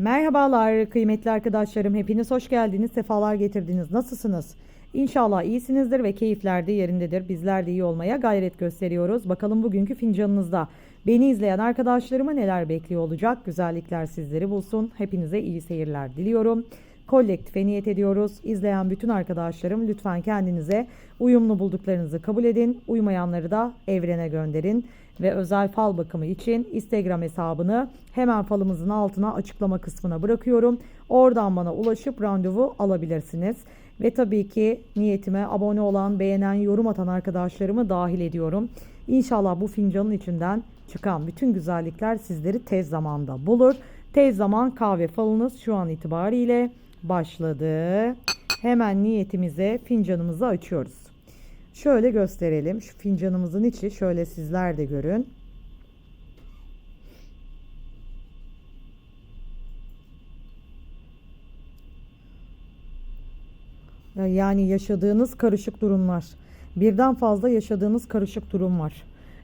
Merhabalar kıymetli arkadaşlarım. Hepiniz hoş geldiniz. Sefalar getirdiniz. Nasılsınız? İnşallah iyisinizdir ve keyifler de yerindedir. Bizler de iyi olmaya gayret gösteriyoruz. Bakalım bugünkü fincanınızda beni izleyen arkadaşlarıma neler bekliyor olacak? Güzellikler sizleri bulsun. Hepinize iyi seyirler diliyorum. Kolektife niyet ediyoruz. İzleyen bütün arkadaşlarım lütfen kendinize uyumlu bulduklarınızı kabul edin. Uymayanları da evrene gönderin. Ve özel fal bakımı için Instagram hesabını hemen falımızın altına açıklama kısmına bırakıyorum. Oradan bana ulaşıp randevu alabilirsiniz. Ve tabii ki niyetime abone olan, beğenen, yorum atan arkadaşlarımı dahil ediyorum. İnşallah bu fincanın içinden çıkan bütün güzellikler sizleri tez zamanda bulur. Tez zaman kahve falınız şu an itibariyle başladı. Hemen niyetimize fincanımızı açıyoruz. Şöyle gösterelim. Şu fincanımızın içi şöyle sizler de görün. Ya- Yani yaşadığınız karışık durumlar. Birden fazla yaşadığınız karışık durum var.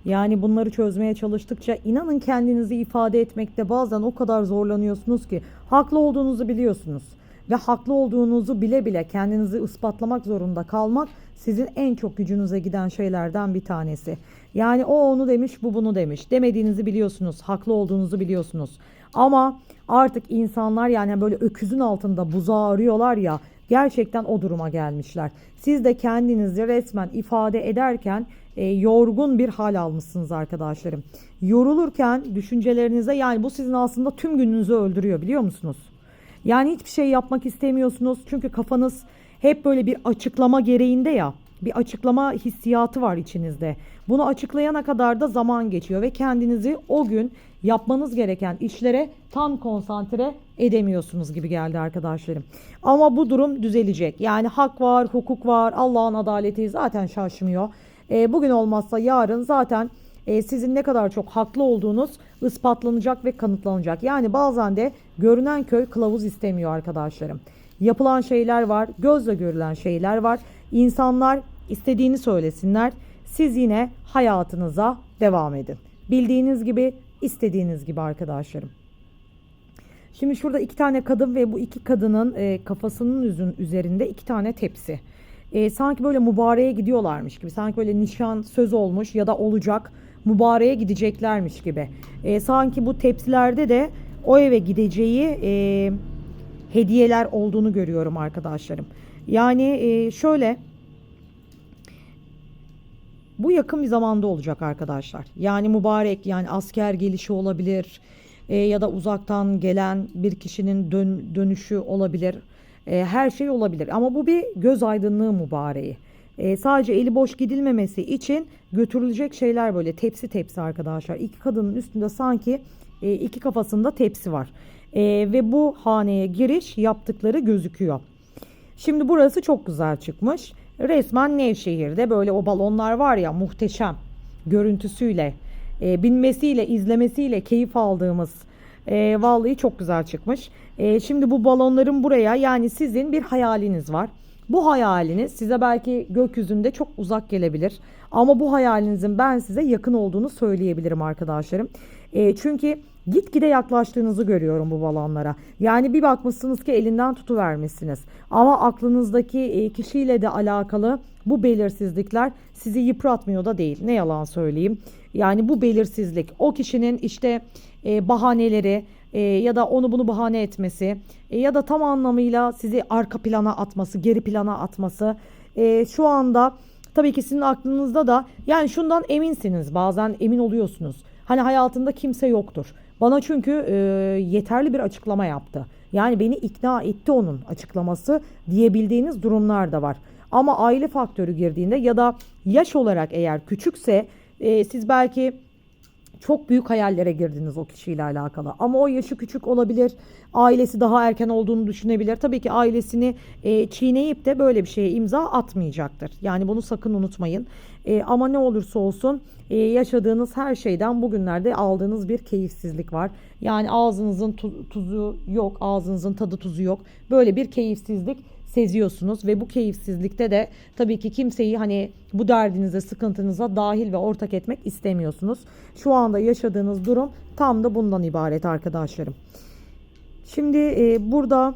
Yani bunları çözmeye çalıştıkça inanın kendinizi ifade etmekte bazen o kadar zorlanıyorsunuz ki haklı olduğunuzu biliyorsunuz ve haklı olduğunuzu bile bile kendinizi ispatlamak zorunda kalmak sizin en çok gücünüze giden şeylerden bir tanesi. Yani o onu demiş, bu bunu demiş. Demediğinizi biliyorsunuz, haklı olduğunuzu biliyorsunuz. Ama artık insanlar yani böyle öküzün altında buzağı arıyorlar ya gerçekten o duruma gelmişler. Siz de kendinizi resmen ifade ederken e, yorgun bir hal almışsınız arkadaşlarım. Yorulurken düşüncelerinize yani bu sizin aslında tüm gününüzü öldürüyor biliyor musunuz? Yani hiçbir şey yapmak istemiyorsunuz çünkü kafanız hep böyle bir açıklama gereğinde ya. Bir açıklama hissiyatı var içinizde. Bunu açıklayana kadar da zaman geçiyor ve kendinizi o gün yapmanız gereken işlere tam konsantre edemiyorsunuz gibi geldi arkadaşlarım. Ama bu durum düzelecek. Yani hak var, hukuk var, Allah'ın adaleti zaten şaşmıyor. E, bugün olmazsa yarın zaten e, sizin ne kadar çok haklı olduğunuz ispatlanacak ve kanıtlanacak. Yani bazen de görünen köy kılavuz istemiyor arkadaşlarım. Yapılan şeyler var, gözle görülen şeyler var. İnsanlar istediğini söylesinler. Siz yine hayatınıza devam edin. Bildiğiniz gibi, istediğiniz gibi arkadaşlarım. Şimdi şurada iki tane kadın ve bu iki kadının e, kafasının üzerinde iki tane tepsi. E, sanki böyle mübareğe gidiyorlarmış gibi. Sanki böyle nişan söz olmuş ya da olacak mübareğe gideceklermiş gibi. E, sanki bu tepsilerde de o eve gideceği e, hediyeler olduğunu görüyorum arkadaşlarım. Yani e, şöyle bu yakın bir zamanda olacak arkadaşlar. Yani mübarek yani asker gelişi olabilir e, ya da uzaktan gelen bir kişinin dön, dönüşü olabilir. E, her şey olabilir ama bu bir göz aydınlığı mübareği. E, sadece eli boş gidilmemesi için götürülecek şeyler böyle tepsi tepsi arkadaşlar. İki kadının üstünde sanki e, iki kafasında tepsi var. E, ve bu haneye giriş yaptıkları gözüküyor. Şimdi burası çok güzel çıkmış. Resmen Nevşehir'de böyle o balonlar var ya muhteşem görüntüsüyle, e, binmesiyle, izlemesiyle keyif aldığımız e, vallahi çok güzel çıkmış. E, şimdi bu balonların buraya yani sizin bir hayaliniz var. Bu hayaliniz size belki gökyüzünde çok uzak gelebilir. Ama bu hayalinizin ben size yakın olduğunu söyleyebilirim arkadaşlarım. E, çünkü gitgide yaklaştığınızı görüyorum bu balonlara. Yani bir bakmışsınız ki elinden tutuvermişsiniz. Ama aklınızdaki e, kişiyle de alakalı bu belirsizlikler sizi yıpratmıyor da değil. Ne yalan söyleyeyim. Yani bu belirsizlik o kişinin işte e, bahaneleri e, ya da onu bunu bahane etmesi e, ya da tam anlamıyla sizi arka plana atması, geri plana atması e, şu anda tabii ki sizin aklınızda da yani şundan eminsiniz bazen emin oluyorsunuz. Hani hayatında kimse yoktur. Bana çünkü e, yeterli bir açıklama yaptı. Yani beni ikna etti onun açıklaması diyebildiğiniz durumlar da var. Ama aile faktörü girdiğinde ya da yaş olarak eğer küçükse e, siz belki çok büyük hayallere girdiniz o kişiyle alakalı. Ama o yaşı küçük olabilir. Ailesi daha erken olduğunu düşünebilir. Tabii ki ailesini e, çiğneyip de böyle bir şeye imza atmayacaktır. Yani bunu sakın unutmayın. E, ama ne olursa olsun e, yaşadığınız her şeyden bugünlerde aldığınız bir keyifsizlik var. Yani ağzınızın tu- tuzu yok, ağzınızın tadı tuzu yok. Böyle bir keyifsizlik seziyorsunuz ve bu keyifsizlikte de tabii ki kimseyi hani bu derdinize, sıkıntınıza dahil ve ortak etmek istemiyorsunuz. Şu anda yaşadığınız durum tam da bundan ibaret arkadaşlarım. Şimdi e, burada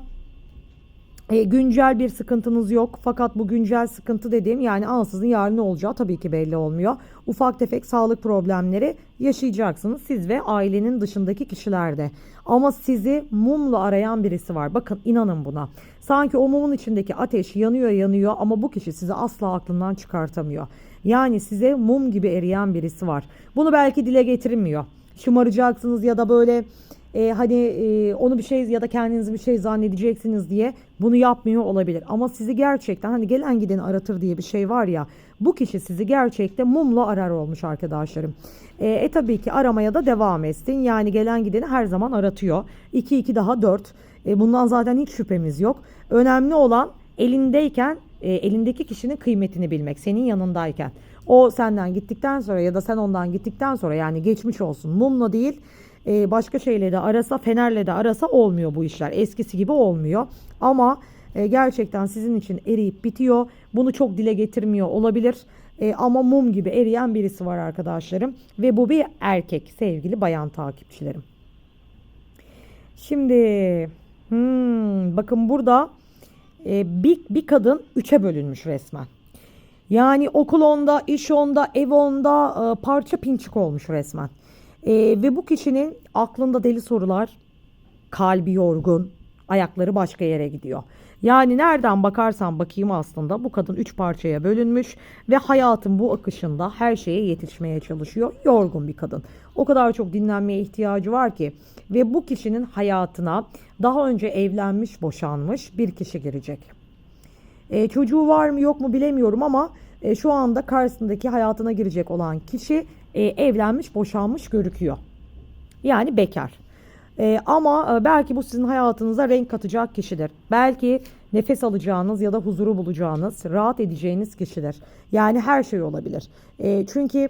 e, güncel bir sıkıntınız yok. Fakat bu güncel sıkıntı dediğim yani ansızın yarın ne olacağı tabii ki belli olmuyor. Ufak tefek sağlık problemleri yaşayacaksınız siz ve ailenin dışındaki kişilerde. Ama sizi mumla arayan birisi var. Bakın inanın buna. Sanki o mumun içindeki ateş yanıyor yanıyor ama bu kişi sizi asla aklından çıkartamıyor. Yani size mum gibi eriyen birisi var. Bunu belki dile getirmiyor. Şımaracaksınız ya da böyle e, hani e, onu bir şey ya da kendinizi bir şey zannedeceksiniz diye bunu yapmıyor olabilir. Ama sizi gerçekten hani gelen gideni aratır diye bir şey var ya bu kişi sizi gerçekten mumla arar olmuş arkadaşlarım. E, e tabii ki aramaya da devam etsin. Yani gelen gideni her zaman aratıyor. 2 2 daha 4. E, bundan zaten hiç şüphemiz yok. Önemli olan elindeyken e, elindeki kişinin kıymetini bilmek senin yanındayken. O senden gittikten sonra ya da sen ondan gittikten sonra yani geçmiş olsun mumla değil e, başka şeyle de arasa fenerle de arasa olmuyor bu işler. Eskisi gibi olmuyor. Ama e, gerçekten sizin için eriyip bitiyor. Bunu çok dile getirmiyor olabilir. E, ama mum gibi eriyen birisi var arkadaşlarım. Ve bu bir erkek sevgili bayan takipçilerim. Şimdi hmm, bakın burada e, bir, bir kadın üçe bölünmüş resmen. Yani okul onda, iş onda, ev onda e, parça pinçik olmuş resmen. E, ve bu kişinin aklında deli sorular, kalbi yorgun, ayakları başka yere gidiyor. Yani nereden bakarsan bakayım aslında bu kadın üç parçaya bölünmüş ve hayatın bu akışında her şeye yetişmeye çalışıyor. Yorgun bir kadın. O kadar çok dinlenmeye ihtiyacı var ki ve bu kişinin hayatına daha önce evlenmiş, boşanmış bir kişi girecek. E, çocuğu var mı yok mu bilemiyorum ama e, şu anda karşısındaki hayatına girecek olan kişi e, evlenmiş, boşanmış görüküyor. Yani bekar. E, ama e, belki bu sizin hayatınıza renk katacak kişidir. Belki nefes alacağınız ya da huzuru bulacağınız, rahat edeceğiniz kişidir. Yani her şey olabilir. E, çünkü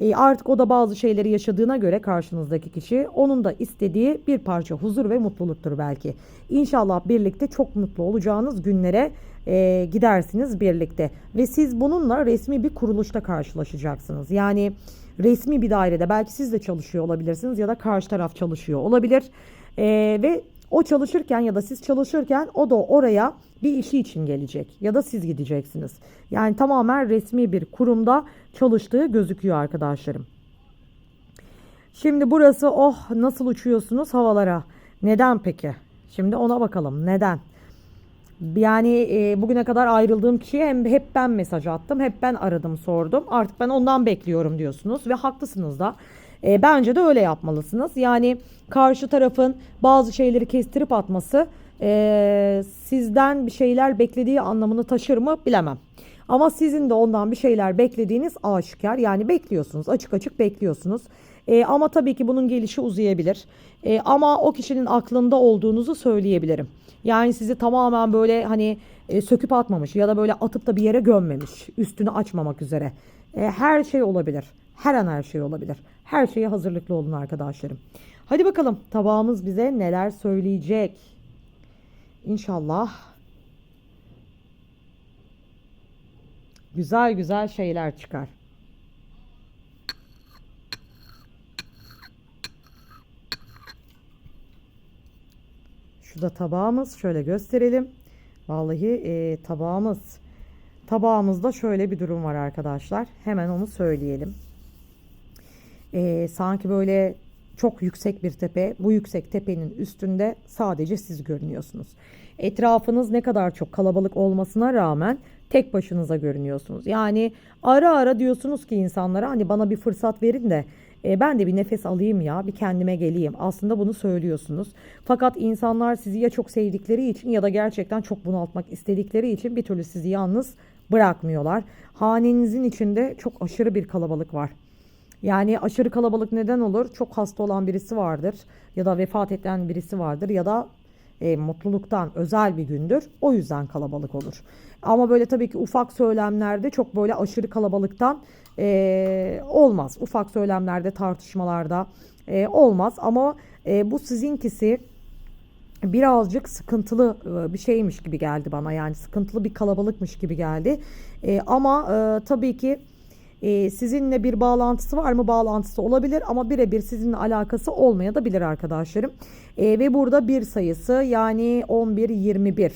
e, artık o da bazı şeyleri yaşadığına göre karşınızdaki kişi onun da istediği bir parça huzur ve mutluluktur belki. İnşallah birlikte çok mutlu olacağınız günlere e, gidersiniz birlikte. Ve siz bununla resmi bir kuruluşta karşılaşacaksınız. Yani resmi bir dairede belki siz de çalışıyor olabilirsiniz ya da karşı taraf çalışıyor olabilir. E, ve o çalışırken ya da siz çalışırken o da oraya bir işi için gelecek ya da siz gideceksiniz. Yani tamamen resmi bir kurumda çalıştığı gözüküyor arkadaşlarım. Şimdi burası oh nasıl uçuyorsunuz havalara. Neden peki? Şimdi ona bakalım. Neden? Yani e, bugüne kadar ayrıldığım kişiye hem hep ben mesaj attım, hep ben aradım, sordum. Artık ben ondan bekliyorum diyorsunuz ve haklısınız da. E, bence de öyle yapmalısınız. Yani karşı tarafın bazı şeyleri kestirip atması e, sizden bir şeyler beklediği anlamını taşır mı bilemem. Ama sizin de ondan bir şeyler beklediğiniz aşikar. Yani bekliyorsunuz, açık açık bekliyorsunuz. E, ama tabii ki bunun gelişi uzayabilir. E, ama o kişinin aklında olduğunuzu söyleyebilirim. Yani sizi tamamen böyle hani e, söküp atmamış ya da böyle atıp da bir yere gömmemiş. Üstünü açmamak üzere. E, her şey olabilir. Her an her şey olabilir. Her şeye hazırlıklı olun arkadaşlarım. Hadi bakalım tabağımız bize neler söyleyecek. İnşallah güzel güzel şeyler çıkar. Şu da tabağımız. Şöyle gösterelim. Vallahi e, tabağımız. Tabağımızda şöyle bir durum var arkadaşlar. Hemen onu söyleyelim. E, sanki böyle çok yüksek bir tepe. Bu yüksek tepenin üstünde sadece siz görünüyorsunuz. Etrafınız ne kadar çok kalabalık olmasına rağmen tek başınıza görünüyorsunuz. Yani ara ara diyorsunuz ki insanlara hani bana bir fırsat verin de e, ben de bir nefes alayım ya, bir kendime geleyim. Aslında bunu söylüyorsunuz. Fakat insanlar sizi ya çok sevdikleri için ya da gerçekten çok bunaltmak istedikleri için bir türlü sizi yalnız bırakmıyorlar. Hanenizin içinde çok aşırı bir kalabalık var. Yani aşırı kalabalık neden olur? Çok hasta olan birisi vardır ya da vefat eden birisi vardır ya da e, mutluluktan özel bir gündür. O yüzden kalabalık olur. Ama böyle tabii ki ufak söylemlerde çok böyle aşırı kalabalıktan e, olmaz. Ufak söylemlerde tartışmalarda e, olmaz. Ama e, bu sizinkisi birazcık sıkıntılı e, bir şeymiş gibi geldi bana. Yani sıkıntılı bir kalabalıkmış gibi geldi. E, ama e, tabii ki Ee, sizinle bir bağlantısı var mı? Bağlantısı olabilir ama birebir sizinle alakası olmaya da bilir arkadaşlarım. Ee, ve burada bir sayısı yani 11-21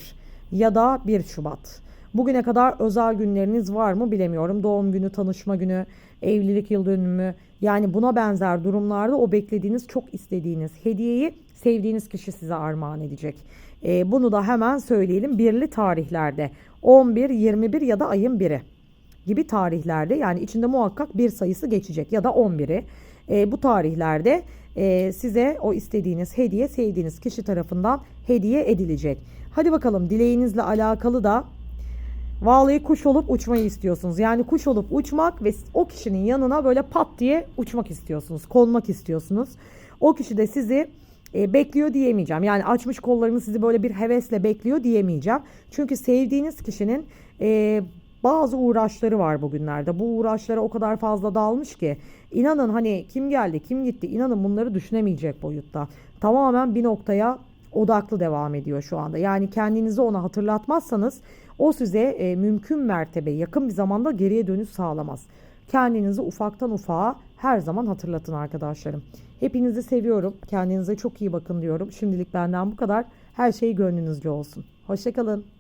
ya da 1 Şubat. Bugüne kadar özel günleriniz var mı bilemiyorum. Doğum günü, tanışma günü, evlilik yıl dönümü yani buna benzer durumlarda o beklediğiniz, çok istediğiniz hediyeyi sevdiğiniz kişi size armağan edecek. Ee, bunu da hemen söyleyelim. Birli tarihlerde 11, 21 ya da ayın biri gibi tarihlerde yani içinde muhakkak bir sayısı geçecek ya da 11'i. Ee, bu tarihlerde e, size o istediğiniz hediye sevdiğiniz kişi tarafından hediye edilecek. Hadi bakalım dileğinizle alakalı da Vallahi kuş olup uçmayı istiyorsunuz. Yani kuş olup uçmak ve o kişinin yanına böyle pat diye uçmak istiyorsunuz. Konmak istiyorsunuz. O kişi de sizi e, bekliyor diyemeyeceğim. Yani açmış kollarını sizi böyle bir hevesle bekliyor diyemeyeceğim. Çünkü sevdiğiniz kişinin e, bazı uğraşları var bugünlerde. Bu uğraşlara o kadar fazla dalmış ki inanın hani kim geldi kim gitti inanın bunları düşünemeyecek boyutta. Tamamen bir noktaya odaklı devam ediyor şu anda. Yani kendinizi ona hatırlatmazsanız o size e, mümkün mertebe yakın bir zamanda geriye dönüş sağlamaz. Kendinizi ufaktan ufağa her zaman hatırlatın arkadaşlarım. Hepinizi seviyorum. Kendinize çok iyi bakın diyorum. Şimdilik benden bu kadar. Her şey gönlünüzce olsun. Hoşçakalın.